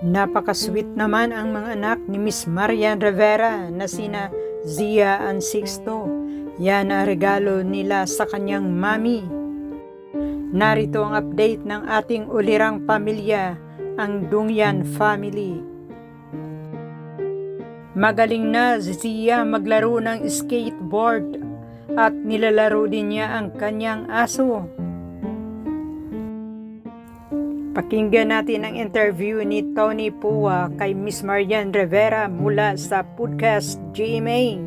Napaka-sweet naman ang mga anak ni Miss Marian Rivera na sina Zia and Sixto. Yan ang regalo nila sa kanyang mami. Narito ang update ng ating ulirang pamilya, ang Dungyan family. Magaling na si Zia maglaro ng skateboard at nilalaro din niya ang kanyang aso. Pakinggan natin ang interview ni Tony Pua kay Miss Marian Rivera mula sa podcast GMA.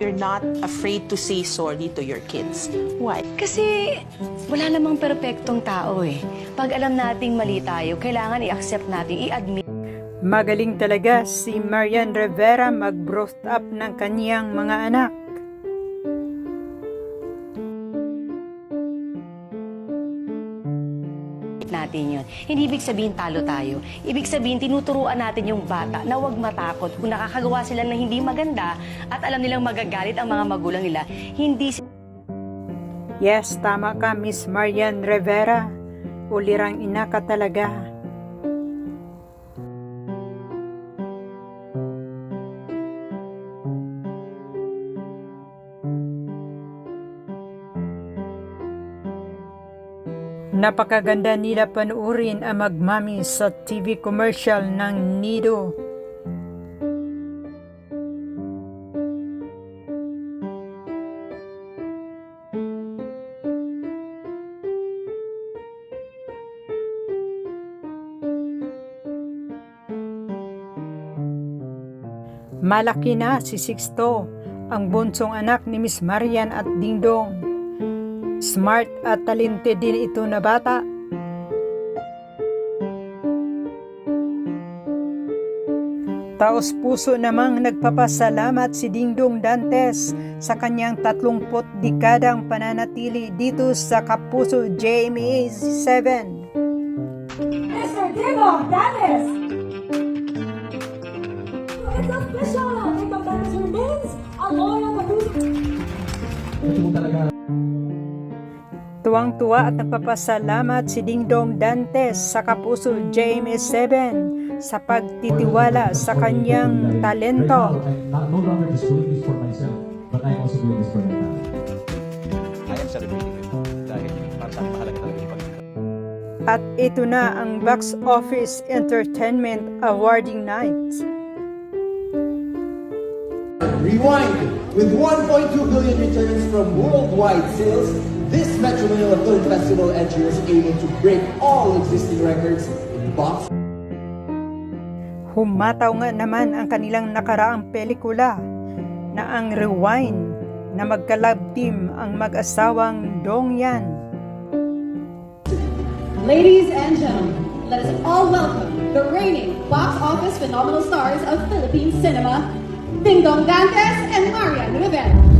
You're not afraid to say sorry to your kids. Why? Kasi wala namang perpektong tao eh. Pag alam nating mali tayo, kailangan i-accept natin, i-admit Magaling talaga si Marian Rivera mag-brought up ng kaniyang mga anak. Natin yun. Hindi ibig sabihin talo tayo. Ibig sabihin tinuturuan natin yung bata na huwag matakot. Kung nakakagawa sila ng hindi maganda at alam nilang magagalit ang mga magulang nila, hindi sila Yes, tama ka Miss Marian Rivera. Ulirang ina ka talaga. Napakaganda nila panuorin ang magmami sa TV commercial ng Nido. Malaki na si Sixto, ang bunsong anak ni Miss Marian at Dingdong. Smart at talented din ito na bata. Taos puso namang nagpapasalamat si Dingdong Dantes sa kanyang 30 dekadang pananatili dito sa Kapuso JMA 7. Mr. Diego Danes! It's official! Ito Danes remains ang Oya Kapuso. Tuwang-tuwa at nagpapasalamat si Dingdong Dantes sa Kapuso JMA 7 sa pagtitiwala sa kanyang talento. At ito na ang Box Office Entertainment Awarding Night. Rewind! With 1.2 billion returns from worldwide sales, this Metro Manila Film Festival entry is aiming to break all existing records in box Humataw nga naman ang kanilang nakaraang pelikula na ang Rewind na magkalab team ang mag-asawang Dongyan. Ladies and gentlemen, let us all welcome the reigning box office phenomenal stars of Philippine cinema, Ding Dong Dantes and Marian Rivera.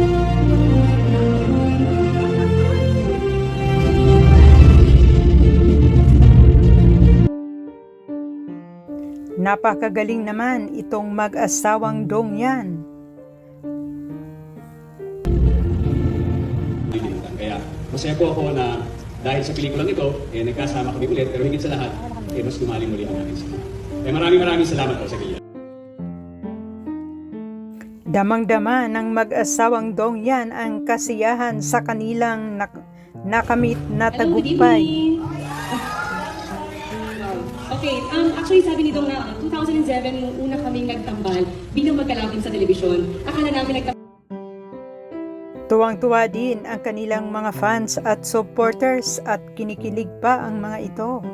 Napakagaling naman itong mag-asawang dong yan. Kaya masaya po ako na dahil sa pelikulang ito, eh, nagkasama kami ulit. Pero higit sa lahat, eh, mas lumalim muli ang ating samahan. Eh, maraming maraming salamat po sa kanya. Damang-dama ng mag-asawang dong yan ang kasiyahan sa kanilang nak- nakamit na Hello, good tagumpay. Okay, um, actually sabi ni Dong na uh, 2007 nung una kaming nagtambal bilang magkalapin sa telebisyon. Akala namin nagtambal Tuwang-tuwa din ang kanilang mga fans at supporters at kinikilig pa ang mga ito.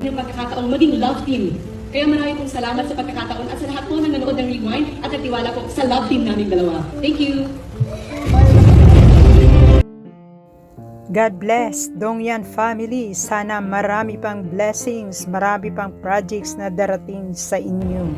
ng pagkakataong maging love team. Kaya marami pong salamat sa pagkakataon at sa lahat po ng nanonood ng Rewind at nagtiwala po sa love team naming dalawa. Thank you! God bless Dongyan family. Sana marami pang blessings, marami pang projects na darating sa inyo.